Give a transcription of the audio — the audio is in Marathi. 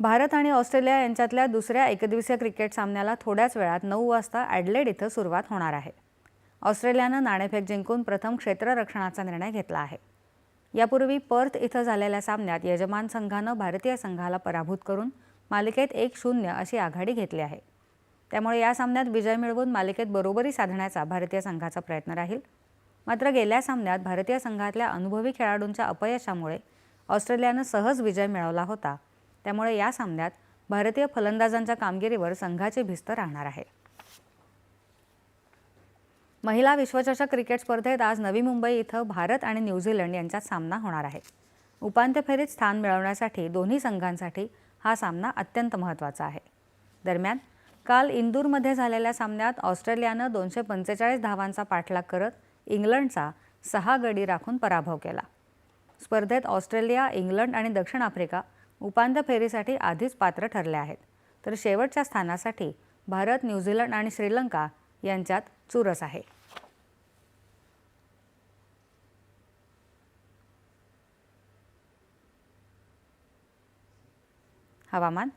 भारत आणि ऑस्ट्रेलिया यांच्यातल्या दुसऱ्या एकदिवसीय क्रिकेट सामन्याला थोड्याच वेळात नऊ वाजता ॲडलेड इथं सुरुवात होणार आहे. ऑस्ट्रेलियानं नाणेफेक जिंकून प्रथम क्षेत्ररक्षणाचा निर्णय घेतला आहे. यापूर्वी पर्थ इथं झालेल्या सामन्यात यजमान संघानं भारतीय संघाला पराभूत करून मालिकेत एक शून्य अशी आघाडी घेतली आहे. त्यामुळे या सामन्यात विजय मिळवून मालिकेत बरोबरी साधण्याचा भारतीय संघाचा प्रयत्न राहील. मात्र गेल्या सामन्यात भारतीय संघातल्या अनुभवी खेळाडूंच्या अपयशामुळे ऑस्ट्रेलियानं सहज विजय मिळवला होता. त्यामुळे या सामन्यात भारतीय फलंदाजांच्या कामगिरीवर संघाची भिस्त राहणार आहे. महिला विश्वचषक क्रिकेट स्पर्धेत आज नवी मुंबई इथं भारत आणि न्यूझीलंड यांच्यात सामना होणार आहे. उपांत्य फेरीत स्थान मिळवण्यासाठी दोन्ही संघांसाठी हा सामना अत्यंत महत्त्वाचा आहे. दरम्यान काल इंदूरमध्ये झालेल्या सामन्यात ऑस्ट्रेलियानं दोनशे पंचेचाळीस धावांचा पाठलाग करत इंग्लंडचा सहा गडी राखून पराभव केला. स्पर्धेत ऑस्ट्रेलिया इंग्लंड आणि दक्षिण आफ्रिका उपांत्य फेरीसाठी आधीच पात्र ठरले आहेत. तर शेवटच्या स्थानासाठी भारत न्यूझीलंड आणि श्रीलंका यांच्यात चुरस आहे. हवामान